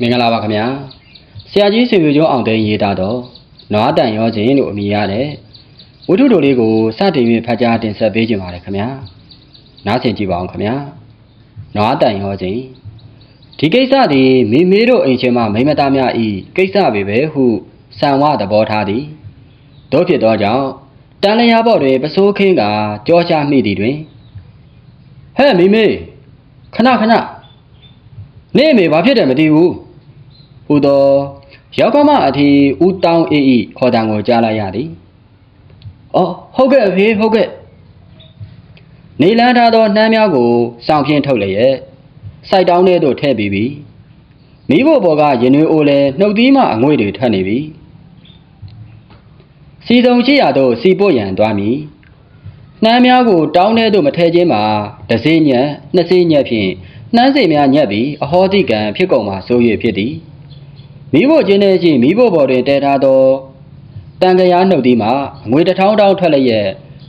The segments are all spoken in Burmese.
မင်္ဂလာပါခင်ဗျာဆရာကြီးဆွေပြကျော်အောင်သိန်းရေးသားတော့နွားတန်ရောခြင်းလို့အမည်ရတဲ့ဝိထုတို့လေးကိုစတင်၍ဖတ်ကြားတင်ဆက်ပေးကြပါရခင်ဗျာနားဆင်ကြည့်ပါအောင်ခင်ဗျာနွားတန်ရောခြင်းဒီကိစ္စသည်မိမေတို့အိမ်ချင်းမှမိမသားများဤကိစ္စပဲပဲဟုစံဝသဘောထားသည်တို့ဖြစ်သောကြောင့်တန်လျာဘော့တွင်ပစိုးခင်းကကြောချမိသည်တွင်ဟဲ့မိမေခဏခဏနေအမေဘာဖြစ်တယ်မသိဘူး ဟူသောရောက်ကမအထီဦးတောင်းအေးဤခေါ်တံကိုကြားလိုက်ရသည်။အော်ဟုတ်ကဲ့အဖေဟုတ်ကဲ့နေလန်းထားသောနှမ်းများကိုစောင့်ဖြင်းထုတ်လျက်စိုက်တောင်းထဲသို့ထည့်ပြီးပြီ။မိဖို့ဘော်ကရင်နွေးအိုးလဲနှုတ်သီးမှအငွေ့တွေထွက်နေပြီ။စီစုံရှိရာသို့စီပို့ရန်သွားမည်။နှမ်းများကိုတောင်းထဲသို့မထည့်ခြင်းမှာတစ်စေးညက်နှစ်စေးညက်ဖြင့်နှမ်းစိမ်များညက်ပြီးအဟောတိကံဖြစ်ကုန်မှာဆို၍ဖြစ်သည် မိဖို့ချင်းတဲ့ချင်းမိဖို့ဘော်တွင်တည်ထားသောတန်ကြရာနှုတ်သီးမှာအငွေတစ်ထောင်းတောင်းထွက်လျက်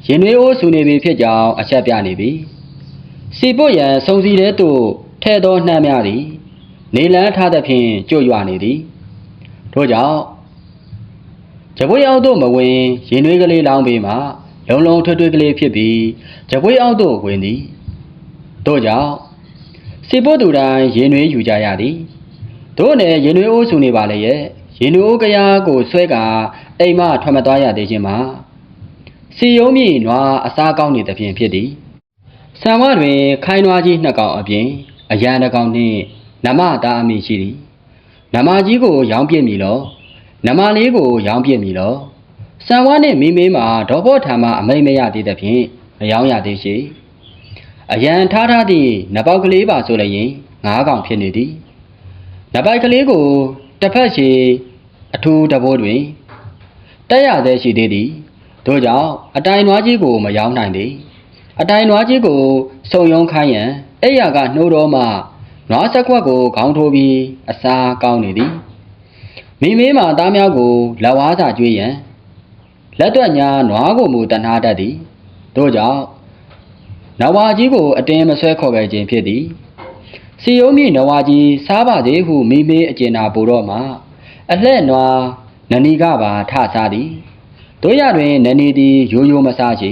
ရင်နွေးအိုးဆူနေပြီဖြစ်ကြောင်းအချက်ပြနေပြီစီပုတ်ရန်စုံစီတဲ့သို့ထဲ့သောနှမ်းများသည်နေလန်းထားသဖြင့်ကြွရွနေသည်ထို့ကြောင့်ကြပွေးအောင်သို့မဝင်ရင်နွေးကလေးလောင်းပေးမှလုံလုံထွတ်ထွတ်ကလေးဖြစ်ပြီးကြပွေးအောင်သို့ဝင်သည်တို့ကြောင့်စီပို့သူတိုင်းရင်နွေးယူကြရသည် တို့နဲ့ရင်နွေးအိုးဆူနေပါလေရဲ့ရင်နွေးအိုးကရားကိုဆွဲကအိမ်မထွက်မသွားရသေးခြင်းမှာစီယုံမြင့်နွားအစားကောင်းနေသဖြင့်ဖြစ်သည်ဆံဝတွင် ခိုင်းနွားကြီးနှစ်ကောင်အပြင်အရန်တစ်ကောင်နှင့်နမသားအမိရှိသည်နမကြီးကို ရောင်းပြစ်မည်လောနမလေးကို ရောင်းပြစ်မည်လောဆံဝနှင့်မိမေးမှာဒေါဘောထံမှအမိတ်မရသေးသဖြင့်မရောင်းရသေးရှိအရန်ထားထားသည့်နပေါက်ကလေးပါဆိုလျင်ငါးကောင်ဖြစ်နေသည် နပိုက်ကလေးကိုတစ်ဖက်ရှိအထူးတဘိုးတွင်တက်ရသေးရှိသေးသည်တို့ကြောင့်အတိုင်နွားကြီးကိုမရောင်းနိုင်သည်အတိုင်နွားကြီးကိုစုံယုံခိုင်းရန်အဲ့ရကနှိုးတော်မှနွားဆက်ခွက်ကိုခေါင်းထိုးပြီးအစာကောင်းနေသည်မိမေးမှသားများကိုလက်ဝါးစာကျွေးရန်လက်တွက်ညာနွားကိုမူတနာတတ်သည်တို့ကြောင့်နဝါကြီးကိုအတင်းမဆွဲခေါ်ခဲ့ခြင်းဖြစ်သည် စီယုံမြင့်နဝါကြီးစားပါသေးဟုမိမေးအကျဉ်းနာပို့တော့မှအလှဲ့နွားနဏီကပါထစားသည်တို့ရတွင်နဏီသည်ရိုးရိုးမစားချေ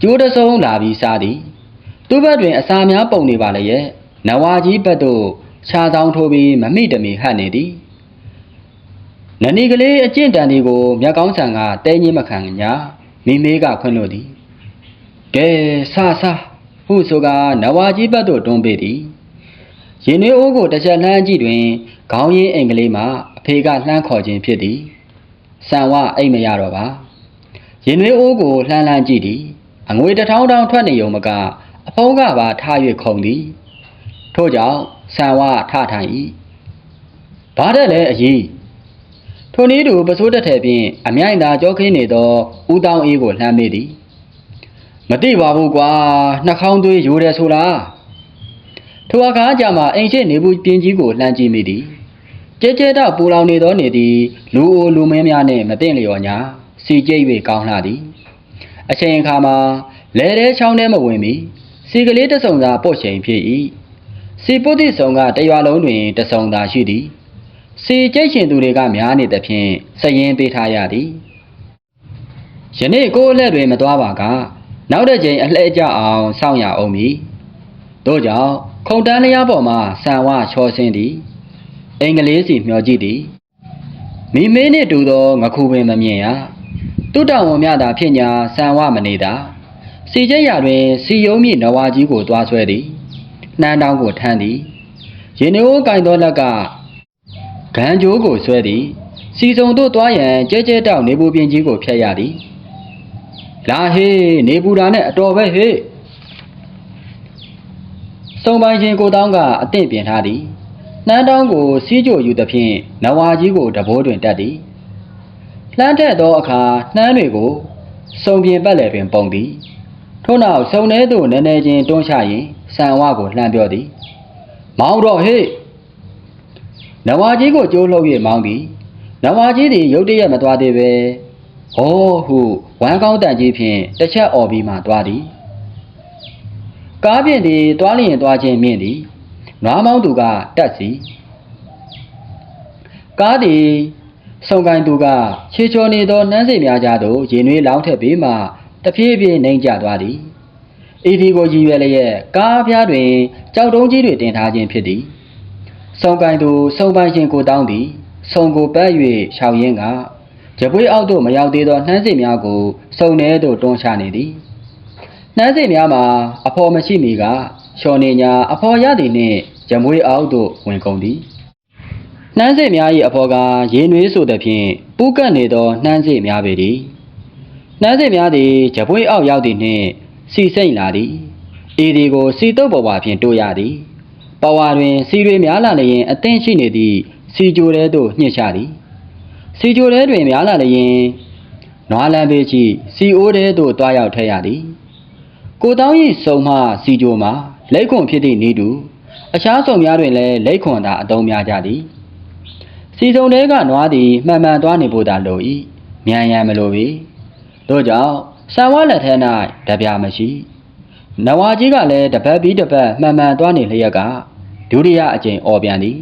ကျိုးတဆုံးလာပြီးစားသည်သူ့ဘက်တွင်အစာများပုံနေပါလေရဲ့နဝါကြီးဘက်သို့ခြာဆောင်ထိုးပြီးမမိတမီဟတ်နေသည်နဏီကလေးအကျင့်တန်ဒီကိုမြတ်ကောင်းဆန်ကတဲညင်းမခံညာမိမေးကခွင့်လို့သည်ကဲဆာဆာ ဟုဆိုကနဝါကြီးဘက်သို့တွန်းပေးသည်ရင်နွေးအိုးကိုတစ်ချက်လှမ်းကြည့်တွင်ခေါင်းရင်းအင်္ဂလိပ်မှအဖေကလှမ်းခေါ်ခြင်းဖြစ်သည်ဆန်ဝအိတ်မရတော့ပါရင်နွေးအိုးကိုလှမ်းလှမ်းကြည့်သည်အငွေတစ်ထောင်းတောင်းထွက်နေုံမကအဖုံးကပါထား၍ခုန်သည်ထို့ကြောင့်ဆန်ဝထထိုင်၏ဘာတဲ့လဲအကြီးထိုနည်းတူပစိုးတက်ထဲဖြင့်အမြိုင်သာကြောခင်းနေသောဦးတောင်းအေးကိုလှမ်းမိသည် မသိပါဘူးကွာနှာခေါင်းသွေးရိုးတယ်ဆိုလားထိုအခါကျမှအိမ်ရှိနေဘူးပြင်းကြီးကိုလှမ်းကြည့်မိသည်ကြဲကြဲတော့ပူလောင်နေသောနေသည်လူအိုလူမင်းများနှင့်မသိလျော်ညာစီကျိတ်၍ကောင်းလှသည်အချိန်အခါမှာလဲတဲချောင်းထဲမဝင်မီစီကလေးတစ်စုံသာပုတ်ချိန်ဖြစ်၏စီပုတ်တိစုံကတရွာလုံးတွင်တစ်စုံသာရှိသည်စီကျိတ်ရှင်သူတွေကများနေသဖြင့်စရင်ပေးထားရသည်ယနေ့ကိုယ်အလက်တွေမသွားပါက နောက်တစ်ချိန်အလှည့်ကြအောင်စောင့်ရအောင်မည်တို့ကြောင့်ခုံတန်းလျားပေါ်မှဆန်ဝချောဆင်းသည်အင်္ဂလိပ်စီမျှော်ကြည့်သည်မိမင်းနှင့်တူသောငခုပင်မမြင်ရတုတ္တဝန်မြတာဖြစ်ညာဆန်ဝမနေတာစီကျက်ရတွင်စီယုံမြင့်နဝါကြီးကိုတွားဆွဲသည်နှမ်းတောင်းကိုထမ်းသည်ရင်နှိုးကင်သောလက်ကဂန်ကြိုးကိုဆွဲသည်စီစုံတို့တွားရန်ကြဲကြဲတောက်နေပူပြင်းကြီးကိုဖျက်ရသည် လာဟေးနေပူတာနဲ့အတော်ပဲဟေးစုံပိုင်ရှင်ကိုတောင်းကအသင့်ပြင်ထားသည်နှမ်းတောင်းကိုစီးကြိုယူသဖြင့်နဝါကြီးကိုတဘိုးတွင်တက်သည်လှမ်းထက်သောအခါနှမ်းတွေကိုစုံပြင်ပတ်လည်တွင်ပုံသည်ထို့နောက်စုံထဲသို့နည်းနည်းချင်းတွန်းချရင်ဆန်ဝကိုလှမ်းပြောသည် မောင်းတော့ဟေးနဝါကြီးကိုကြိုးလှုပ်၍မောင်းသည်နဝါကြီးသည်ရုတ်တရက်မသွားသေးပဲ ဟောဟုဝမ်းကောင်းတန်ကြီးဖြင့်တစ်ချက်អော်ပြီးမှသွားသည်ကားဖြင့်သည်သွားလျင်သွားခြင်းမြင့်သည်နွားမောင်းသူကတက်စီကားသည်ဆုံကိုင်းသူကခြေချော်နေသောနှမ်းစိတ်များကြသို့ရင်နွေးလောင်းထက်ပြီးမှတဖြည်းဖြည်းနှိမ်ကျသွားသည်အေဒီကိုကြည်ရွယ်လျက်ကားပြားတွင်ကြောက်တုံးကြီးတွေတင်ထားခြင်းဖြစ်သည်ဆုံကိုင်းသူဆုံပိုင်ရှင်ကိုတောင်းသည်ဆုံကိုပတ်၍ရှောင်ရင်းက ကြပွေးအောက်သို့မရောက်သေးသောနှမ်းစိတ်များကိုစုံထဲသို့တွန်းချနေသည်နှမ်းစိတ်များမှာအဖော်မရှိမီကရှော်နေညာအဖော်ရသည်နှင့်ရမွေးအောက်သို့ဝင်ကုန်သည်နှမ်းစိတ်များ၏အဖော်ကရေနွေးဆိုသဖြင့်ပူးကပ်နေသောနှမ်းစိတ်များပေသည်နှမ်းစိတ်များသည်ကြပွေးအောက်ရောက်သည်နှင့်စီစိမ့်လာသည်ဤဒီကိုစီတုပ်ပေါ်ပါဖြင့်တို့ရသည်ပဝါတွင်စီတွေများလာလျင်အသင့်ရှိနေသည့်စီကြိုတဲသို့ညှစ်ချသည် စီကြိုတဲတွင်များလာလျင်နွားလန်းပေချီစီအိုးတဲသို့တွားရောက်ထည့်ရသည်ကိုတောင်း၏စုံမှစီကြိုမှာလက်ခွန်ဖြစ်သည့်ဤတူအခြားစုံများတွင်လည်းလက်ခွန်သာအသုံးများကြသည်စီစုံတဲကနွားသည်မှန်မှန်သွားနေဖို့သာလို၏မြန်ရန်မလိုပေတို့ကြောင့်ဆံဝါလက်ထဲ၌တပြာမရှိနဝါကြီးကလည်းတပတ်ပြီးတပတ်မှန်မှန်သွားနေလျက်ကဒုတိယအကြိမ်អော်ပြန်သည်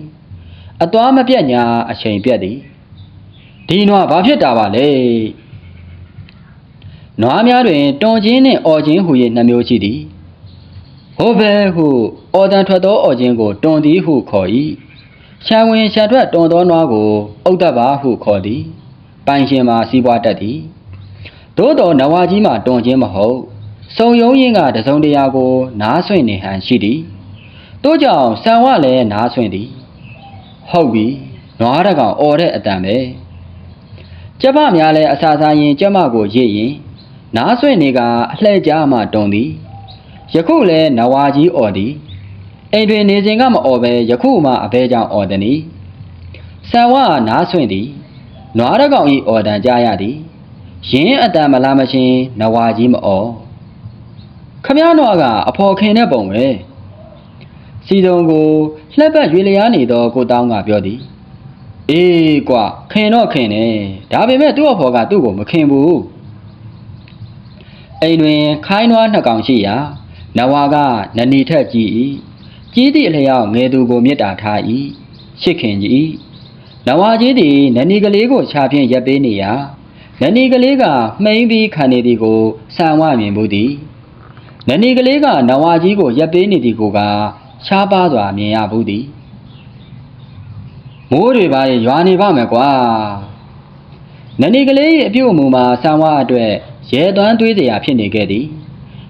အသွားမပြတ်ညာအချိန်ပြတ်သည် ဒီနွားဘာဖြစ်တာပါလဲနွားများတွင်တွန်ချင်းနှင့်အော်ချင်းဟူ၍နှမျိုးရှိသည်ဟိုဘဲဟုအော်တန်ထွက်သောအော်ချင်းကိုတွန်သည်ဟုခေါ်၏ရှာဝင်ရှာထွက်တွန်သောနွားကိုအုတ်တပါဟုခေါ်သည်ပိုင်ရှင်မှာစီးပွားတတ်သည်သို့တော်နဝါကြီးမှာတွန်ချင်းမဟုတ်စုံယုံရင်ကတစုံတရာကို နားဆွင့်နေဟန်ရှိသည်တို့ကြောင့်ဆံဝလည်းနားဆွင့်သည်ဟုတ်ပြီနွားတကောင်အော်တဲ့အတန်ပဲ ကျမများလည်းအစာစားရင်ကျမကိုရစ်ရင် နားဆွင့်နေကအလှဲ့ကြားမှတုံသည်ယခုလည်းနဝါကြီးអော်သည်အိမ်တွင်နေစဉ်ကမអော်ပဲယခုမှအဘဲကြောင့်អော်သည်။ဆံဝါနားဆွင့်သည်နွားတကောင်ဤអော်တန်ကြားရသည်ရင်းအတန်မလားမချင်းနဝါကြီးမអော်ခမည်းနွားကအဖော်ခင်တဲ့ပုံပဲစီတုံကိုလှက်ပတ်ရွေလျားနေသောကိုတောင်းကပြောသည် အေးကွာခင်တော့ခင်နေဒါပေမဲ့သူ့အဖော်ကသူ့ကိုမခင်ဘူးအိမ်တွင်ခိုင်းနွားနှစ်ကောင်ရှိရာနဝါကနဏီထက်ကြည်၏ကြီးသည့်အလျောက်ငယ်သူကိုမေတ္တာထား၏ရှစ်ခင်ကြီးနဝါကြီးသည်နဏီကလေးကိုခြာဖြင့်ရပ်ပေးနေရာနဏီကလေးကမှိန်ပြီးခံနေသည်ကိုဆံဝမြင်မှုသည်နဏီကလေးကနဝါကြီးကိုရပ်ပေးနေသည်ကိုကရှားပါစွာမြင်ရဘူးသည် မိုးတွေပါရွာနေပါမယ်ကွာနဏီကလေး၏အပြုတ်အမူမှာဆံဝါအတွက်ရဲသွမ်းသွေးစရာဖြစ်နေခဲ့သည်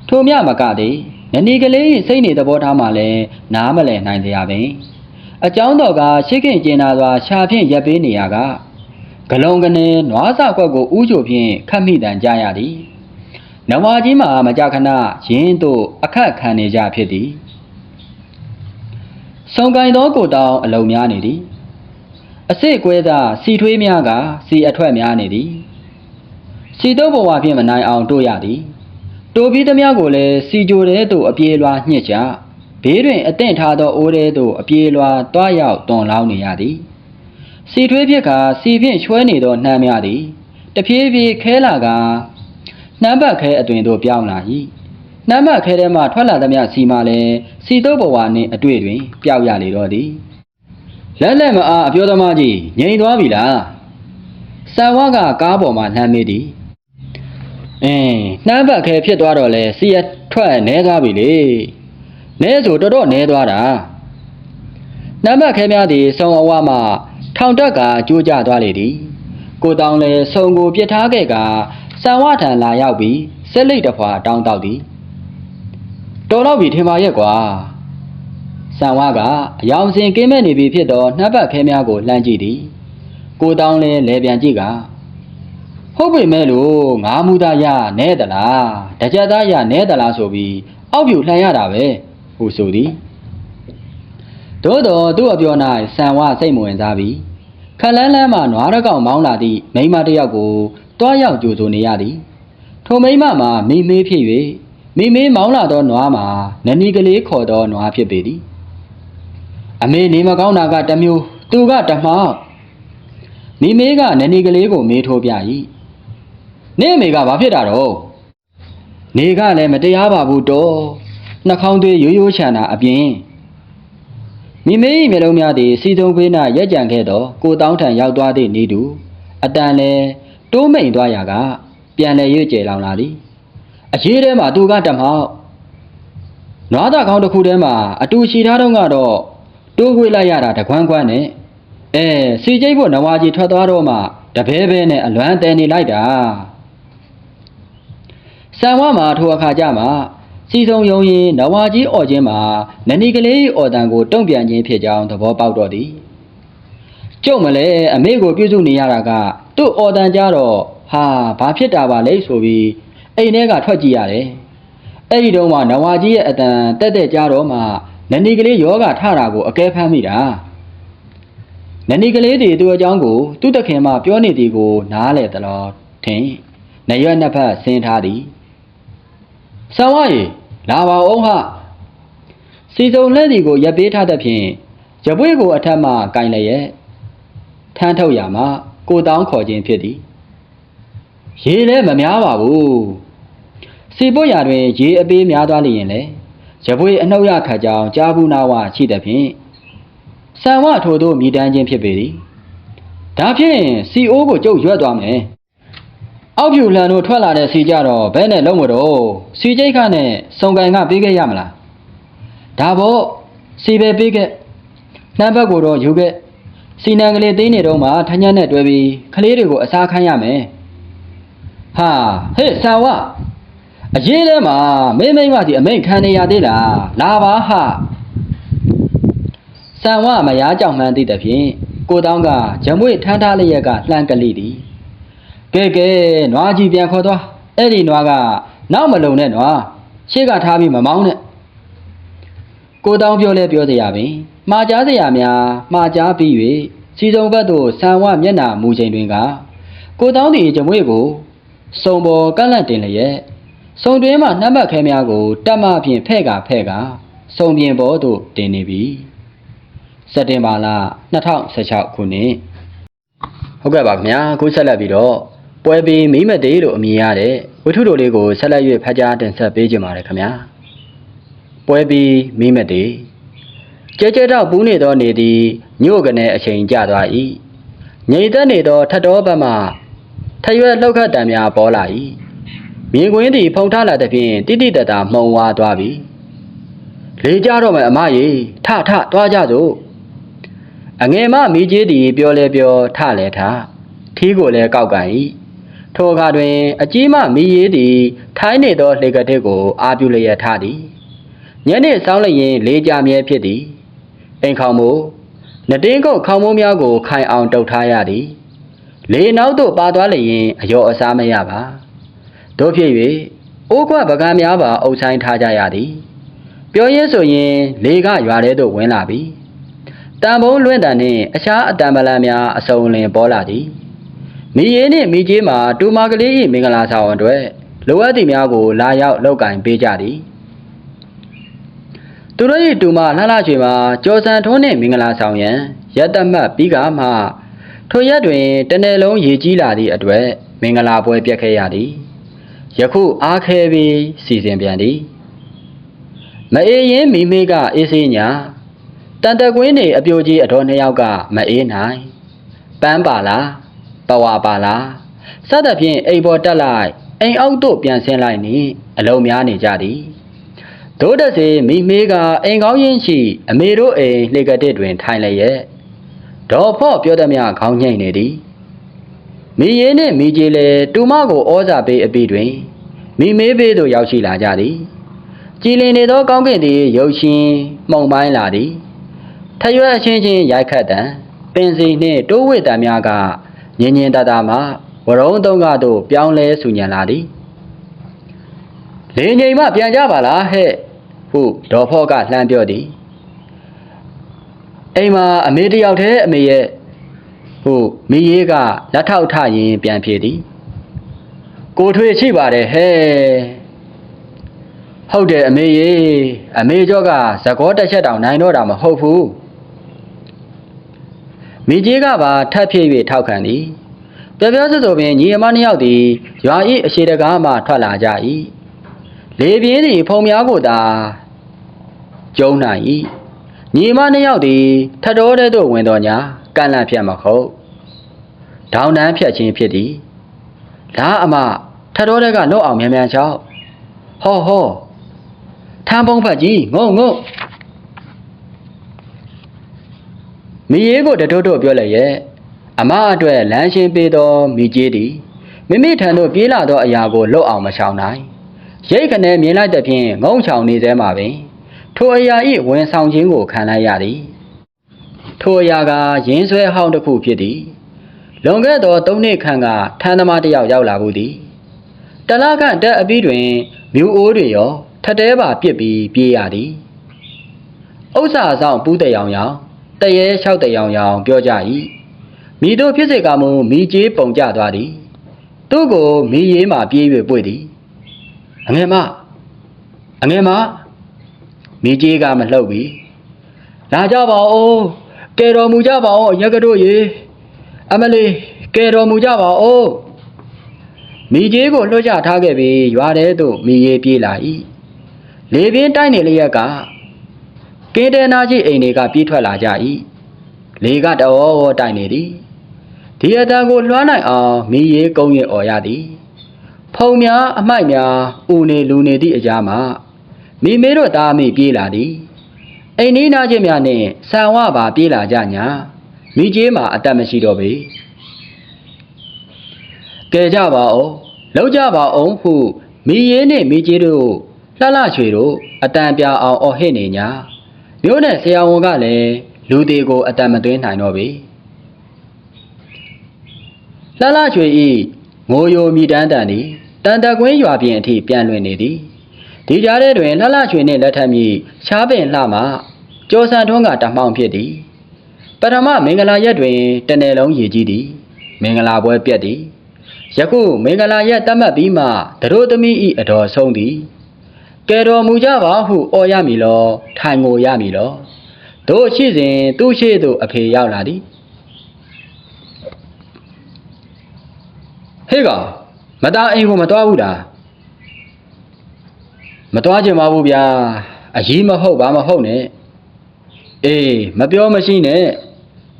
ထို့မြမကသည်နဏီကလေး၏စိတ်နေသဘောထားမှလည်းနားမလည်နိုင်စရာပင်အကြောင်းတော်ကရှစ်ခင်ကျင်နာစွာရှာဖြင့်ရပ်ပေးနေရကဂလုံကနေနွားစကွက်ကိုဥချိုဖြင့်ခတ်မိတန်ကြရသည်နဝါကြီးမှာမကြခဏရင်းတို့အခက်ခံနေကြဖြစ်သည်ဆုံကင်သောကိုတောင်အလုံများနေသည် အစစ်ကွဲသာစီထွေးများကစီအထွက်များနေသည်စီတုပ်ဘဝဖြင့်မနိုင်အောင်တို့ရသည်တိုပြီးသမျှကိုလည်းစီကြိုတဲ့သို့အပြေလွှာညှစ်ကြဘေးတွင်အသင့်ထားသောအိုးတဲသို့အပြေလွှာတွားရောက်တွန်လောင်းနေရသည်စီထွေးဖြစ်ကစီဖြင့်ချွဲနေသောနှမ်းများသည်တဖြည်းဖြည်းခဲလာကနှမ်းပတ်ခဲအသွင်သို့ပြောင်းလာ၏နှမ်းပတ်ခဲထဲမှထွက်လာသမျှစီမှလည်းစီတုပ်ဘဝနှင့်အတွေ့တွင်ပျောက်ရလေတော့သည် လက်လက်မအားအပြောသမားကြီးငြိမ်သွားပြီလားဆာဝါကကားပေါ်မှာနှမ်းမိသည်အင်းနှမ်းပတ်ခဲဖြစ်သွားတော့လဲစီရထွက်နဲသွားပြီလေနဲဆိုတော်တော်နဲသွားတာနှမ်းပတ်ခဲများသည်စုံအဝမှထောင်တက်ကကြိုးကျသွားလေသည်ကိုတောင်လဲစုံကိုပြစ်ထားခဲ့ကဆံဝထံလာရောက်ပြီးဆက်လိတ်တစ်ဖွာတောင်းတောက်သည်တော်တော့ပြီထင်ပါရဲ့ကွာ ဆံဝါကအယောင်စင်ကင်းမဲ့နေပြီဖြစ်သောနှပ်ပတ်ခဲများကိုလှမ်းကြည့်သည်ကိုတောင်းလဲလဲပြန်ကြည့်ကဟုတ်ပြီမဲ့လို့ငါမူသားရနဲတလားတကြက်သားရနဲတလားဆိုပြီးအောက်ပြူလှန်ရတာပဲဟုဆိုသည်သို့တော်သူ့အပြော၌ဆံဝစိတ်မဝင်စားပြီးခလန်းလန်းမှနွားရကောင်မောင်းလာသည့်မိန်းမတစ်ယောက်ကိုတွားရောက်ကြိုဆိုနေရသည်ထိုမိန်းမမှာမိမေးဖြစ်၍မိမေးမောင်းလာသောနွားမှာနဏီကလေးခေါ်သောနွားဖြစ်ပေသည် အမေနေမကောင်းတာကတစ်မျိုးသူကတမောက်မိမေးကနဏီကလေးကိုမေးထိုးပြ၏နင့်အမေကဘာဖြစ်တာတော့နေကလည်းမတရားပါဘူးတော့နှာခေါင်းသွေးရိုးရိုးချန်တာအပြင်မိမေ၏မျက်လုံးများသည်စီစုံဖေး၌ရက်ကြံခဲ့သောကိုတောင်းထံရောက်သွားသည့်နေတူအတန်လဲတိုးမိန်သွားရာကပြန်လဲရွေ့ကျဲလောင်လာသည်အရေးထဲမှာသူကတမောက်နွားသားကောင်းတစ်ခုထဲမှာအတူရှိထားတော့ကတော့ တိုးခွေလိုက်ရတာတခွန်းခွန်းနဲ့အဲစီကျိတ်ဖို့နဝါကြီးထွက်သွားတော့မှတဘဲဘဲနဲ့အလွမ်းတဲနေလိုက်တာဆံဝါမှာထိုအခါကြမှာစီစုံယုံရင်နဝါကြီးအော်ချင်းမှာနဏီကလေးအော်တန်ကိုတုံ့ပြန်ခြင်းဖြစ်ကြောင်းသဘောပေါက်တော့သည်ကျုံမလဲအမေကိုပြုစုနေရတာကသူ့အော်တန်ကြတော့ဟာဘာဖြစ်တာပါလဲဆိုပြီးအိမ်ထဲကထွက်ကြည့်ရတယ်အဲ့ဒီတုန်းကနဝါကြီးရဲ့အတန်တက်တက်ကြတော့မှ နဏီကလေးယောဂထတာကိုအကဲဖမ်းမိတာနဏီကလေးတွေသူ့အကြောင်းကိုသူ့တခင်မှပြောနေသည်ကို နားလေသလားထင်နရွက်နှစ်ဖက်ဆင်းထားသည်ဆံဝါရီလာပါအောင်ဟာစီစုံလက်စီကိုရပ်ပေးထားသဖြင့်ရပွေးကိုအထက်မှကင်လျက်ထမ်းထုတ်ရမှာကိုတောင်းခေါ်ခြင်းဖြစ်သည်ရေလည်းမများပါဘူးစီပွတ်ရာတွင်ရေအပေးများသွားလျင်လေ ရပွေးအနှုတ်ရခတ်ကြောင်ကြားဘူးနာဝရှိသဖြင့်ဆံဝထိုတို့မိတန်းခြင်းဖြစ်ပေသည်ဒါဖြင့်စီအိုးကိုကျုပ်ရွက်သွားမယ်အောက်ဖြူလှန်တို့ထွက်လာတဲ့စီကြတော့ဘဲနဲ့လုံးမတော့စီကျိတ်ခနဲ့စုံကန်ကပေးခဲ့ရမလားဒါပေါ့စီပဲပေးခဲ့နှမ်းဘက်ကိုတော့ယူခဲ့စီနံကလေးသိနေတော့မှထညက်နဲ့တွဲပြီးကလေးတွေကိုအစားခိုင်းရမယ်ဟာဟဲ့ဆာဝ အရေးထဲမှာမိမ့်မိမ့်မဒီအမိန်ခံနေရသေးလားလာပါဟာဆံဝမရားကြောင်မှန်းသိတဲ့ဖြင့်ကိုတောင်းကဂျမွေထမ်းထားလျက်ကလှမ်းကလေးသည်ကဲကဲနွားကြီးပြန်ခေါ်သွားအဲ့ဒီနွားကနောက်မလုံနဲ့နွားရှေ့ကထားပြီးမမောင်းနဲ့ကိုတောင်းပြောလဲပြောစရာပင်မှားကြားစရာများမှားကြားပြီး၍စီစုံဘက်သို့ဆံဝမျက်နာမူချိန်တွင်ကကိုတောင်းသည်ကြမွေကိုစုံပေါ်ကန့်လန့်တင်လျက် စုံတွင်မှနှမ်းမတ်ခဲများကိုတတ်မှဖြင့်ဖဲ့ကဖဲ့ကစုံပြင်ပေါ်သို့တင်နေပြီစက်တင်ဘာလ2016ခုနှစ်ဟုတ်ကဲ့ပါခင်ဗျာအခုဆက်လက်ပြီးတော့ပွဲပြီးမိမတ်တေးလို့အမည်ရတဲ့ဝိထုတို့လေးကိုဆက်လက်၍ဖတ်ကြားတင်ဆက်ပေးကြပါရစေခင်ဗျာပွဲပြီးမိမတ်တေးကြဲကြဲတော့ပူးနေသောနေသည်ညို့ကနေအချိန်ကျသွား၏ငြိမ်သက်နေသောထတ်တော်ဘက်မှထရွက်လှုပ်ခတ်တံများပေါ်လာ၏ မြင်ကွင်းသည်ဖုံထားလာသဖြင့်တိတိတတ်တာမှုံဝါသွားပြီလေကြတော့မယ်အမကြီးထထသွားကြစို့အငယ်မမိကြီးသည်ပြောလဲပြောထလဲထထီးကိုလည်းကောက်ကန်၏ထိုအခါတွင် အကြီးမမိရေးသည်ထိုင်းနေသောလေကတစ်ကိုအာပြုလျက်ထသည်ညနေဆောင်လျင် လေးကြမြဲဖြစ်သည်အိမ်ခေါင်မို့နတင်းကုတ်ခေါင်မိုးများကိုခိုင်အောင်တုတ်ထားရသည်လေနောက်သို့ပါသွားလျင်အယောအစားမရပါ တို့ဖြစ်၍အိုးခွက်ပကံများပါအုပ်ဆိုင်ထားကြရသည်ပြောရင်းဆိုရင်လေကရွာထဲသို့ဝင်လာပြီတန်ဘုံလွင့်တန်နှင့်အခြားအတံပလံများအစုံလင်ပေါ်လာသည်မိရေးနှင့်မိကြီးမှာတူမကလေး၏မင်္ဂလာဆောင်အတွက်လိုအပ်သည့်များကိုလာရောက်လောက်ကင်ပေးကြသည်သူတို့၏တူမလှလှချွေမှာကြော်စံထွန်းနှင့်မင်္ဂလာဆောင်ရန်ရက်တမတ်ပြီးကမှထိုရက်တွင်တနေ့လုံးရေကြီးလာသည့်အတွက်မင်္ဂလာပွဲပြက်ခဲ့ရသည် ယခုအားခဲပြီးစီစဉ်ပြန်သည်မအေးရင်မိမိကအေးစေးညာတန်တကွင်းနေအပြိုကြီးအတော်နှစ်ယောက်ကမအေးနိုင်ပန်းပါလားပဝါပါလားစသဖြင့်အိမ်ပေါ်တက်လိုက်အိမ်အောက်သို့ပြန်ဆင်းလိုက်နေအလုံးများနေကြသည်ဒို့တစေမိမေးကအိမ်ကောင်းရင်းရှိ အမေတို့အိမ်လှေကတစ်တွင် ထိုင်လျက်ဒေါ်ဖော့ပြောသည်မြခေါင်းညိတ်နေသည် မိရေးနှင့်မိကြီးလည်းတူမကိုဩဇာပေးအပြီးတွင်မိမေးဘေးသို့ရောက်ရှိလာကြသည်ကြည်လင်နေသောကောင်းကင်သည်ရုပ်ရှင်မှုန်ပိုင်းလာသည်ထရွက်အချင်းချင်းရိုက်ခတ်တံပင်စီနှင့်တိုးဝိတံများကညင်ညင်တတမှဝရုံးသုံးကသို့ပြောင်းလဲဆူညံလာသည်လေငိမ်မှပြန်ကြပါလားဟဲ့ဟုဒေါ်ဖော့ကလှမ်းပြောသည်အိမ်မှာအမေတယောက်တည်းအမေရဲ့ ဟုမိရေးကလက်ထောက်ထရင်ပြန်ဖြေသည်ကိုထွေရှိပါတယ်ဟဲ့ဟုတ်တယ်အမေရေအမေကျော်ကဇကောတစ်ချက်တောင်နိုင်တော့တာမဟုတ်ဘူးမိကြီးကပါထပ်ဖြည့်၍ထောက်ခံသည်ပြောပြောဆိုဆိုပင်ညီအမနှစ်ယောက်သည်ရွာ၏အရှိတကားမှထွက်လာကြ၏လေပြင်းသည်ဖုံများကိုသာကျုံနိုင်၏ညီမနှစ်ယောက်သည်ထတ်တော်တဲ့သို့ဝင်တော်ညာ ကန့်လန့်ဖြတ်မဟုတ်ဒေါင်းတန်းဖြတ်ခြင်းဖြစ်သည်လာအမထတ်တော်တဲ့ကလွတ်အောင်မြန်မြန်ချောက်ဟောဟောထမ်းပုံးဖတ်ကြီးငုံငုံမိရေးကိုတတိုးတိုးပြောလိုက်ရဲ့အမအတွက်လမ်းရှင်းပေးသောမိကြီးသည်မိမိထံသို့ပြေးလာသောအရာကိုလွတ်အောင်မရှောင်နိုင်ရိတ်ခနဲမြင်လိုက်တဲ့ဖြင့်ငုံချောင်နေသေးမှာပင်ထိုအရာ၏ဝန်ဆောင်ခြင်းကိုခံလိုက်ရသည် ထိုအရာကရင်းဆွဲဟောင်းတစ်ခုဖြစ်သည်လွန်ခဲ့သော၃နှစ်ခန့်ကထန်းသမားတစ်ယောက်ရောက်လာဘူးသည်တလခန့်တက်အပြီးတွင်မြူအိုးတွေရောထက်တဲပါပြစ်ပြီးပြေးရသည်ဥစ္စာဆောင်ပူးတရောင်ရောင်တရေလျှောက်တရောင်ရောင်ပြောကြ၏မိတို့ဖြစ်စေကမူမိကြီးပုံကြသွားသည်သူ့ကိုမိရေးမှပြေး၍ပွေသည်အငယ်မအငယ်မမိကြီးကမလှုပ်ပြီလာကြပါဦး ကဲတော်မူကြပါဦးရက်ကတို့ရေအမလေးကဲတော်မူကြပါဦးမိကြီးကိုလွှတ်ချထားခဲ့ပြီးရွာထဲသို့မိရေးပြေးလာ၏လေပြင်းတိုက်နေလျက်ကကင်းတဲနာကြီးအိမ်တွေကပြေးထွက်လာကြ၏လေကတအောအောတိုက်နေသည်ဒီအတန်ကိုလွှမ်းနိုင်အောင်မိရေးကုန်းရင်អော်ရသည်ဖုံများအမိုက်များဦးနေလူနေသည့်အကြားမှာမိမေတို့သားမိပြေးလာသည် အိမ်နီးနားချင်းများနှင့်ဆံဝပါပြေးလာကြညာမိကြီးမှာအသက်မရှိတော့ပေကဲကြပါဦးလောက်ကြပါအောင်ဟုမိရေးနှင့်မိကြီးတို့လှလှရွှေတို့အတန်ပြအောင်အော်ဟစ်နေညာမြို့နယ်ဆရာဝန်ကလည်းလူသေးကိုအတန်မသွင်းနိုင်တော့ပေလှလှရွှေဤငိုယိုမိတန်းတန်သည်တန်တကွင်းရွာပြင်အထိပြန်လွင်နေသည် ဒီကြားထဲတွင်လှလှချွေနှင့်လက်ထပ်မိရှားပင်လှမှကျော်ဆန်ထွန်းကတမောင်ဖြစ်သည်ပထမမင်္ဂလာရက်တွင်တနယ်လုံးရည်ကြီးသည်မင်္ဂလာပွဲပြက်သည်ယခုမင်္ဂလာရက်တတ်မှတ်ပြီးမှတရိုးသမီးဤအတော်ဆုံးသည်ကဲတော်မူကြပါဟုအော်ရမည်လောထိုင်ငိုရမည်လောတို့ရှိစဉ်သူ့ရှိသို့အဖေရောက်လာသည်ဟေးကောင်မသားအိမ်ကိုမတော်ဘူးလား မတွားကြပါဘူးဗျာအကြီးမဟုတ်ဘာမဟုတ်နဲ့အေးမပြောမရှိနဲ့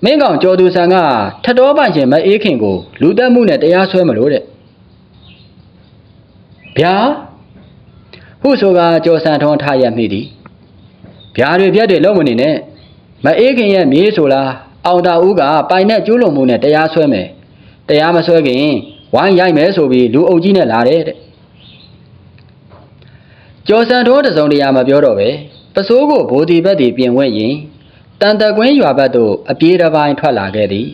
မင်းကောင်ကျော်သူဆန်ကထတ်တော်ပိုင်ရှင်မအေးခင်ကို လူတက်မှုနဲ့တရားစွဲမလို့တဲ့ဗျာဟုဆိုကကျော်ဆန်ထွန်းထားရမိသည်ဗျာတွေပြက်တွေလုံးမနေနဲ့မအေးခင်ရဲ့မြေးဆိုလားအောင်တာဦးကပိုင်နဲ့ကျူးလွန်မှုနဲ့တရားစွဲမယ်တရားမစွဲခင်ဝိုင်းရိုက်မယ်ဆိုပြီးလူအုပ်ကြီးနဲ့လာတယ်တဲ့ ကျော်စံတော်တစုံတရာမပြောတော့ပဲပစိုးကိုဘိုးဒီဘက်တီပြင်ဝဲရင်တန်တကွင်းရွာဘက်သို့အပြေးတစ်ပိုင်းထွက်လာခဲ့သည်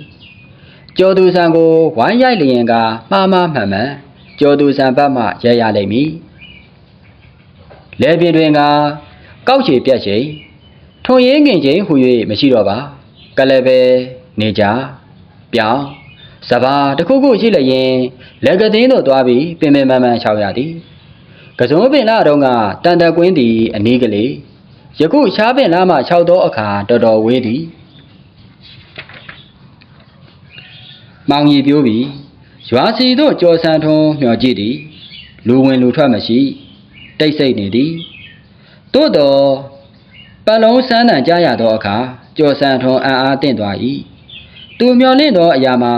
ကျော်သူဆန်ကိုဝိုင်းရိုက်လျင်ကမှားမှားမှန်မှန်ကျော်သူဆန်ဘက်မှရရလိမ့်မည်လဲပြင်တွင်ကကောက်ချေပြက်ချိန်ထွန်ရင်းငင်ချိန်ဟူ၍မရှိတော့ပါကလည်းပဲနေကြပြောင်းစဘာတစ်ခုခုရှိလျင်လက်ကသင်းသို့သွားပြီးပင်ပင်ပန်းပန်းရှောက်ရသည် ကစုံပင်လာတော့ကတန်တကွင်းသည်အနီးကလေးယခုရှားပင်လာမှ၆သောအခါတော်တော်ဝေးသည်မောင်ကြီးပြိုးပြီးရွာစီတို့ကြော်ဆန်ထုံးမျှော်ကြည့်သည်လူဝင်လူထွက်မရှိ တိတ်ဆိတ်နေသည်သို့တော်ပတ်လုံးစမ်းတန်ကြားရသောအခါကြော်ဆန်ထုံးအံ့အားတင့်သွား၏သူမျော်လင့်သောအရာမှာ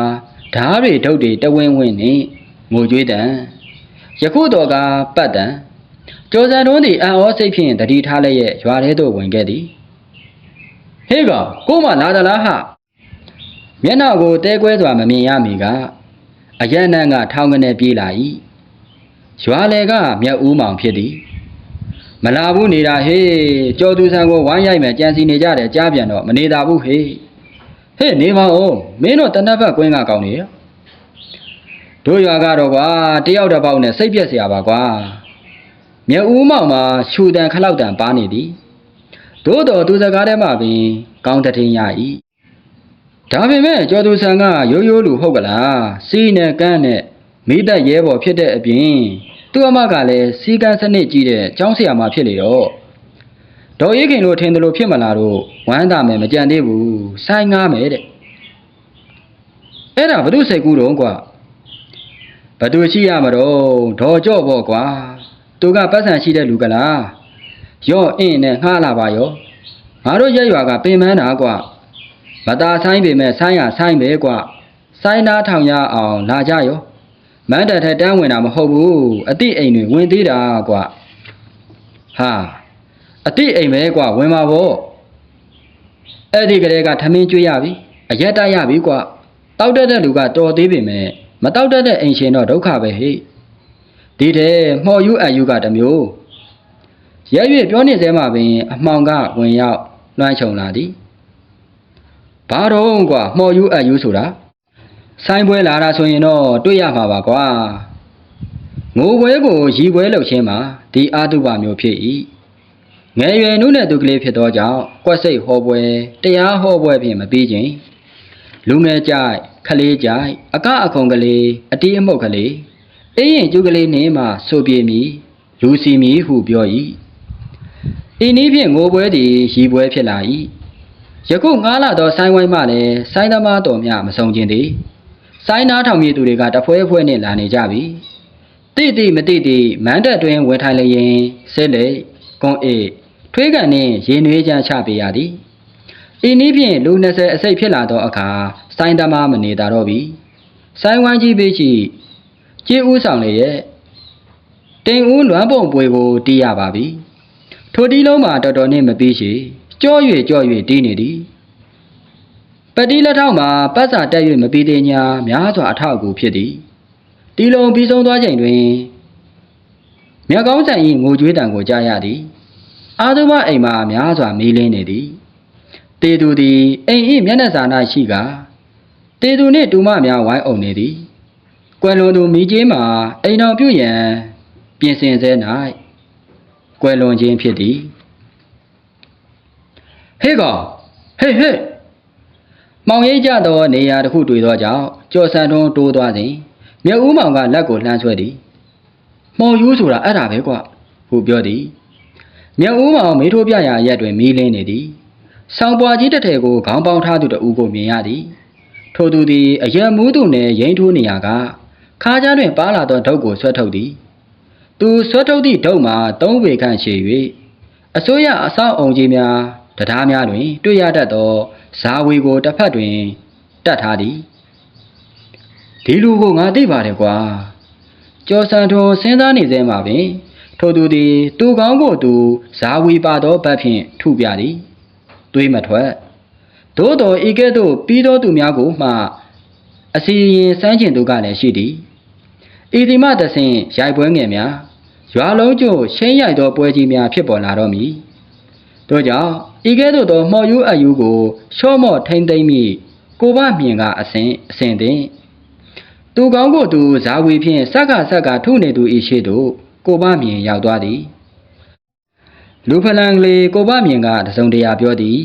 ဓားတွေဒုတ်တွေတဝင်းဝင်းနှင့်ငိုကြွေးတံ ယခုတော်ကပတ်တံကျော်စံတွန်းသည်အံ့ဩစိတ်ဖြင့်တတိထားလျက်ရွာထဲသို့ဝင်ခဲ့သည်ဟေးကောင်ကိုမလာသလားဟမျက်နှာကိုတဲကွဲစွာမမြင်ရမီကအယက်နံကထောင်းကနေပြေးလာ၏ရွာလေကမြက်ဦးမောင်ဖြစ်သည်မလာဘူးနေတာဟေးကျော်သူဆန်ကိုဝိုင်းရိုက်မယ်ကြံစီနေကြတယ်ကြားပြန်တော့မနေတာဘူးဟေးဟေးနေပါဦးမင်းတို့တနက်ဘက်ကွင်းကကောင်းနေရ တို့ရွာကတော့ကွာတယောက်တစ်ပေါက်နဲ့စိတ်ပြက်စရာပါကွာမြက်ဦးမောင်မှာရှူတန်ခလောက်တန်ပါနေသည်သို့တော်သူစကားထဲမှာပင်ကောင်းတဲ့ထင်ရ၏ဒါပေမဲ့ကျော်သူဆန်ကရိုးရိုးလူဟုတ်ကလားစီးနဲ့ကန်းနဲ့မိသက်ရဲဘော်ဖြစ်တဲ့အပြင်သူ့အမကလည်းစီကန်းစနစ်ကြီးတဲ့ကျောင်းဆရာမဖြစ်လေတော့ဒေါ်ရီခင်တို့ထင်တယ်လို့ဖြစ်မလားတော့ဝမ်းသာမယ်မကြံသေးဘူးစိုင်းငားမယ်တဲ့အဲ့ဒါဘုသူစိတ်ကူးတော့ကွာ ဘသူရှိရမတော့ဒေါ်ကြော့ပေါ့ကွာသူကပတ်စံရှိတဲ့လူကလားရော့အင်းနဲ့ငှားလာပါရောငါတို့ရက်ရွာကပင်မန်းတာကွာမตาဆိုင်ပေမဲ့ဆိုင်းရဆိုင်းပဲကွာဆိုင်းသားထောင်ရအောင်လာကြရောမန်းတက်ထက်တန်းဝင်တာမဟုတ်ဘူးအတိအိမ်တွေဝင်သေးတာကွာဟာအတိအိမ်ပဲကွာဝင်ပါဗောအဲ့ဒီကလေးကထမင်းကျွေးရပြီအရက်တရပြီကွာတောက်တတ်တဲ့လူကတော်သေးပေမဲ့ မတောက်တတ်တဲ့အိမ်ရှင်တော့ဒုက္ခပဲဟိဒီတဲ့မှော်ယူအယူကတစ်မျိုးရဲရွေပြောနေစဲမှာပင် အမှောင်ကဝင်ရောက်လွှမ်းခြုံလာသည်ဘာတော့ကွာမှော်ယူအယူဆိုတာဆိုင်ပွဲလာတာဆိုရင်တော့တွေ့ရမှာပါကွာငိုပွဲကိုရီပွဲလှုပ်ခြင်းမှာဒီအာတုပမျိုးဖြစ်၏ငယ်ရွယ်နုနဲ့သူကလေးဖြစ်သောကြောင့်ကွက်စိတ်ဟောပွဲတရားဟောပွဲဖြင့်မပြီးခြင်းလူငယ်ကြိုက် ခလေးကြိုက်အကအခုံကလေးအတီးအမှုတ်ကလေးအေးရင်ကျုပ်ကလေးနှင်းမှဆိုပြေမီလူစီမီဟုပြော၏ဤနည်းဖြင့်ငိုပွဲသည်ရီပွဲဖြစ်လာ၏ယခုငားလာသောဆိုင်းဝိုင်းမှလည်းဆိုင်းသမားတော်များမဆုံးခြင်းသည်ဆိုင်းနာထောင်မြေသူတွေကတဖွဲဖွဲနှင့်လာနေကြပြီတိတိမတိတိမန်းတက်တွင်ဝင်ထိုင်လျင်ဆဲလေကွန်အေထွေးကန်နှင့်ရေနွေးချမ်းချပေးရသည်ဤနည်းဖြင့်လူ20အစိတ်ဖြစ်လာသောအခါ ဆိုင်းသမားမနေတာတော့ပြီဆိုင်းဝိုင်းကြီးပေးချီကျေးဦးဆောင်လေရဲ့တင်ဦးလွမ်းပုံပွေကိုတီးရပါပြီထိုတီးလုံးမှာတော်တော်နဲ့မပြီးရှိကြော့၍ကြော့၍တီးနေသည်ပတိလက်ထောက်မှာပတ်စာတက်၍မပြီးသေးညာများစွာအထောက်အကူဖြစ်သည်တီးလုံးပြီးဆုံးသွားချိန်တွင်မြတ်ကောင်းဆိုင်၏ငိုကြွေးတံကိုကြားရသည် အာသုမအိမ်မှာများစွာမီးလင်းနေသည်တေသူသည်အိမ်၏မျက်နှာစာနာရှိက တေသူနှင့်တူမများဝိုင်းအုံနေသည်ကွယ်လွန်သူမိကြီးမှာအိမ်တော်ပြုရန်ပြင်ဆင်ဆဲ၌ကွယ်လွန်ခြင်းဖြစ်သည်ဟေးကောင်ဟေးဟေးမောင်ရိပ်ကြသောနေရာတစ်ခုတွေ့သောကြောင့်ကြော်စံတွန်းတိုးသွားစဉ်မြတ်ဦးမောင်ကလက်ကိုလှမ်းဆွဲသည်မောင်ယူဆိုတာအဲ့ဒါပဲကွဟုပြောသည်မြတ်ဦးမောင်မေးထိုးပြရာရက်တွင်မီးလင်းနေသည်ဆောင်းပွားကြီးတစ်ထည်ကိုခေါင်းပေါင်းထားသူတဦးကိုမြင်ရသည် ထိုသူသည်အယံမူးသူနှင့်ရင်ထိုးနေရာကခါးကြားတွင်ပါလာသောဒုတ်ကိုဆွဲထုတ်သည်သူဆွဲထုတ်သည့်ဒုတ်မှာသုံးဝေခန့်ရှည်၍အစိုးရအဆောက်အုံကြီးများတရားများတွင် တွေ့ရတတ်သောဇာဝေကိုတစ်ဖက်တွင်တတ်ထားသည်ဒီလူကိုငါသိပါတယ်ကွာကျော်စံထွန်စဉ်းစားနေစဲမှာပင် ထိုသူသည် သူကောင်းကိုသူဇာဝီပါသောဘက်ဖြင့်ထုပြသည်တွေးမထွက် သို့တော်ဤကဲ့သို့ပြီးသောသူများကိုမှအစီရင်စမ်းကျင်သူကလည်းရှိသည်ဤဒီမတဆင်ရိုက်ပွဲငယ်များရွာလုံးကျို့ရှင်းရိုက်သောပွဲကြီးများဖြစ်ပေါ်လာတော့မည်တို့ကြောင့်ဤကဲ့သို့သောမော်ယူအယူကိုရှော့မော့ထိမ့်သိမ့်မိကိုဘမြင်ကအစဉ်အစဉ်တင်သူကောင်းကိုသူဇာဝီဖြင့်စက္ကဆက်ကထုနေသူဤရှိသို့ကိုဘမြင်ရောက်သွားသည်လူဖလန်ကလေးကိုဘမြင်ကတစုံတရာပြောသည်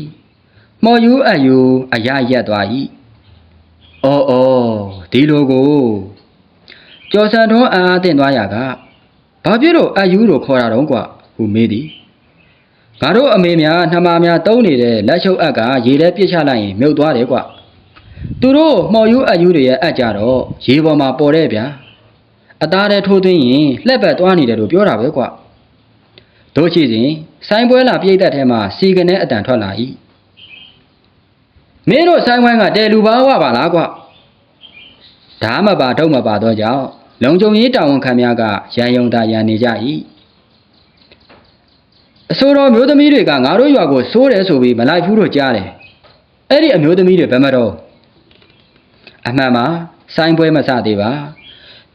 မော်ယူအယူအရရက်သွား၏အော်အော်ဒီလိုကိုကျော်စံထွန်းအာအသင့်သွားရာကဘာဖြစ်လို့အယူတို့ခေါ်တာတော့ကွာဟူမေးသည်ငါတို့အမေများနှမများတုံးနေတဲ့လက်ချုပ်အက်ကရေထဲပြစ်ချလိုက်ရင်မြုပ်သွားတယ်ကွသူတို့မှော်ယူအယူတွေရဲ့အက်ကြတော့ရေပေါ်မှာပေါ်တဲ့ဗျာအသားထဲထိုးသွင်းရင်လှက်ပတ်သွားနေတယ်လို့ပြောတာပဲကွတို့ရှိစဉ်ဆိုင်ပွဲလာပြိတ်သက်ထဲမှာစီကနေအတန်ထွက်လာ၏ မင်းတို့ဆိုင်ဝိုင်းကတဲလူပါဝပါလားကွဓာမပါတော့မပါတော့ကြောင့်လုံကြုံရေးတာဝန်ခံများကရန်ယုံတာရန်နေကြ၏အဆိုတော်မျိုးသမီးတွေကငါတို့ရွာကိုစိုးတယ်ဆိုပြီးမလိုက်ဘူးလို့ကြားတယ်အဲ့ဒီအမျိုးသမီးတွေဘယ်မှာတော့အမှန်ပါဆိုင်ပွဲမစသေးပါ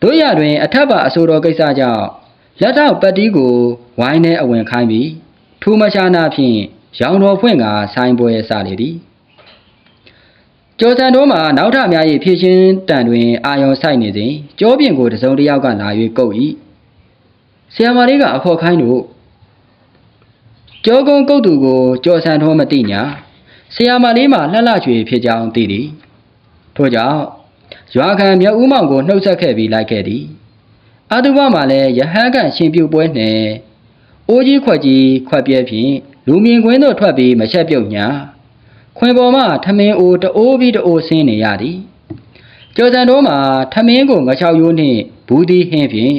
တို့ရတွင် အထက်ပါအဆိုတော်ကိစ္စကြောင့်လက်တော့ပတ်တီးကိုဝိုင်းနဲ့အဝင်ခိုင်းပြီးထူမရှာနာဖြင့်ရောင်တော်ဖွင့်ကဆိုင်ပွဲစလေသည် ကျော်စံတော်မှာနောက်ထများ၏ဖြည့်ချင်းတန်တွင်အာယုံဆိုင်နေစဉ်ကြောပြင်ကိုတစုံတစ်ယောက်ကလာ၍ကုတ်၏ဆရာမလေးကအခေါ်ခိုင်းလို့ကျောကုန်းကုတ်သူကိုကျော်စံတော်မသိညာဆရာမလေးမှာလှလှချွေဖြစ်ကြောင်းသိသည်ထို့ကြောင့်ရွာခံမြတ်ဦးမောင်ကိုနှုတ်ဆက်ခဲ့ပြီးလိုက်ခဲ့သည်အတုပမှာလည်းရဟန်းကရှင်ပြုတ်ပွဲနှင့်အိုးကြီးခွက်ကြီးခွက်ပြဲဖြင့်လူမြင်ကွင်းသို့ထွက်ပြီးမချက်ပြုတ်ညာ ခွင်ပေါ်မှထမင်းအိုးတအိုးပြီးတအိုးဆင်းနေရသည်ကျော်စံတော်မှာထမင်းကိုငချောက်ရိုးနှင့်ဘူးသီးဟင်းဖြင့်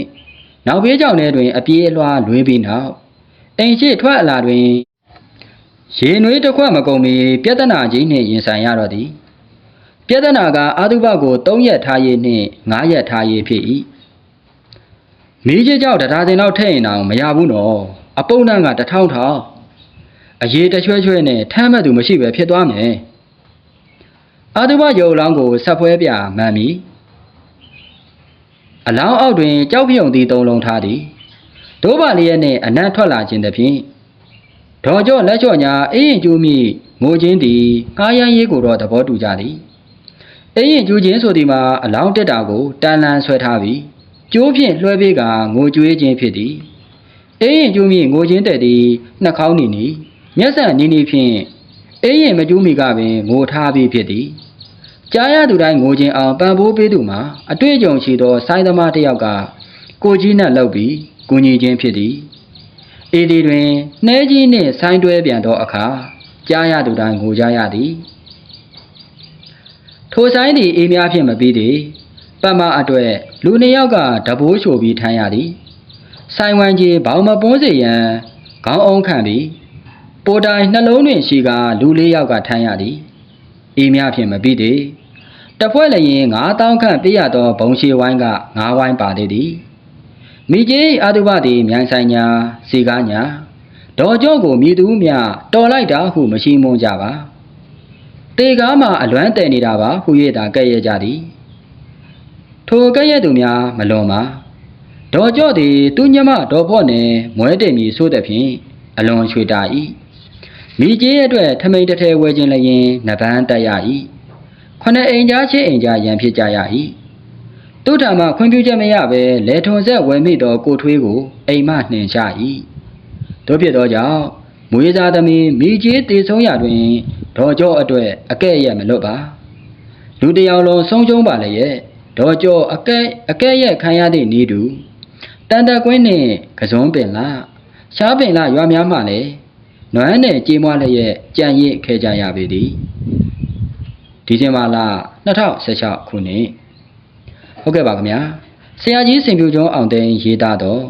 နောက်ဘေးကြောင့်ထဲတွင် အပြေးအလွှာလွေးပြီးနောက်အိမ်ရှိထွက်အလာတွင်ရေနွေးတစ်ခွက်မကုန်မီပြဿနာကြီးနှင့်ရင်ဆိုင်ရတော့သည်ပြဿနာကအာတုဘကို3ရက်ထားရေးနှင့်9ရက်ထားရေးဖြစ်၏မီးကြီးကြောက်တရားစင်တော့ထည့်ရင်တော့မရဘူးနော်အပုပ်နှံကတစ်ထောင်ထောင် အရေးတချွဲချွဲနဲ့ထမ်းမဲ့သူမရှိပဲဖြစ်သွားမယ်အာတုဘရုပ်လောင်းကိုဆက်ဖွဲပြမှန်ပြီအလောင်းအောက်တွင်ကြောက်ပြုံသည့်သုံးလုံးထားသည်ဒိုးပါလျက်နှင့်အနံ့ထွက်လာခြင်းသဖြင့်ဒေါ်ကျော့လက်ချော့ညာအေးရင်ကျူးမိငိုချင်းသည်ကားရန်ရေးကိုတော့သဘောတူကြသည်အေးရင်ကျူးချင်းဆိုသည်မှာအလောင်းတက်တာကိုတန်လန်ဆွဲထားပြီးကျိုးဖြင့်လွှဲပေးကငိုကြွေးခြင်းဖြစ်သည်အေးရင်ကျူးမိငိုချင်းတက်သည်နှာခေါင်းနီနီ မျက်စံနီနီဖြင့်အေးရင်မကျူးမိကပင်ငိုထားပြီးဖြစ်သည်ကြားရသူတိုင်းငိုချင်းအောင်ပံပိုးပေးသူမှာအတွေ့အကြုံရှိသောစိုင်းသမားတစ်ယောက်ကကိုကြီးနဲ့လှုပ်ပြီးကူညီခြင်းဖြစ်သည်အေဒီတွင်နှဲကြီးနှင့်ဆိုင်းတွဲပြန်သောအခါကြားရသူတိုင်းငိုကြရသည်ထိုဆိုင်သည်အေးများဖြင့်မပြီးသည်ပတ်မအတွေ့လူနှစ်ယောက်ကတဘိုးချိုပြီးထမ်းရသည်ဆိုင်ဝိုင်းကြီးဘောင်မပွန်းစေရန်ခေါင်းအောင်ခံပြီး ပိုတိုင်နှလုံးတွင်ရှိကလူလေးယောက်ကထမ်းရသည်အေးများဖြင့်မပြီးသည်တဖွဲ့လည်းရင်9000ခန့်ပေးရသောဘုံရှိဝိုင်းက9ဝိုင်းပါသေးသည်မိကြီးအာတုဘသည်မြိုင်ဆိုင်ညာစီကားညာဒေါ်ကျော့ကိုမြည်သူမြတော်လိုက်တာဟုမရှိမွန်းကြပါတေကားမှာအလွမ်းတည်နေတာပါဟု၍သာကဲ့ရဲ့ကြသည်ထိုကဲ့ရဲ့သူများမလွန်ပါဒေါ်ကျော့သည်သူညမဒေါ်ဖော့နယ်မွဲတယ်မီဆိုတဲ့ဖြင့်အလွန်ချွေတာ၏ မိကြီးရဲ့အတွက်ထမိန်တစ်ထဲဝဲခြင်းလည်းရင်နဗန်းတက်ရ၏ခொနအိမ်ကြားချင်းအိမ်ကြားရန်ဖြစ်ကြရ၏သူထံမှခွင့်ပြုချက်မရဘဲလေထုံဆက်ဝယ်မိသောကိုထွေးကိုအိမ်မှနှင်ချ၏တို့ဖြစ်သောကြောင့်မွေးစားသမီးမိကြီးတည်ဆုံးရာတွင်ဒေါ်ကျော့အတွက်အကဲ့ရဲ့မလွတ်ပါလူတစ်ယောက်လုံးဆုံးရှုံးပါလေရဲ့ဒေါ်ကျော့အကဲ့အကဲ့ရဲ့ခံရသည့်ဤသူတန်တကွင်းနှင့်ကစုံပင်လာရှားပင်လာရွာများမှလည်း နွမ်းနဲ့ကြေးမွားလည်းရဲ့ကြံ့ရစ်ခဲကြရပေသည်ဒီဇင်ဘာလ2016ခုနှစ်ဟုတ်ကဲ့ပါခင်ဗျာဆရာကြီးစင်ပြူကျောင်းအောင်သိန်းရေးသားတော့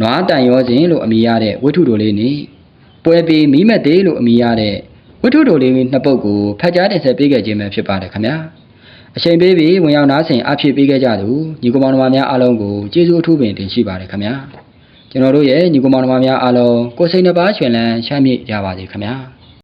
နွားတန်ရောစဉ်လို့အမည်ရတဲ့ဝိထုတော်လေးနဲ့ပွဲပြီးမိမက်သေးလို့အမည်ရတဲ့ဝိထုတော်လေးနှစ်ပုဒ်ကိုဖတ်ကြားတင်ဆက်ပေးခဲ့ခြင်းပဲဖြစ်ပါတယ်ခင်ဗျာအချိန်ပေးပြီးဝင်ရောက်နားဆင်အဖြစ်ပေးခဲ့ကြသူညီကောင်မောင်နှမများအားလုံးကိုကျေးဇူးအထူးပင်တင်ရှိပါတယ်ခင်ဗျာ ကျွန်တော်တို့ရဲ့ညီကောင်မောင်နှမများအားလုံးကိုယ်စိတ်နှပါရှင်လန်းချမ်းမြေ့ကြပါစေခင်ဗျာ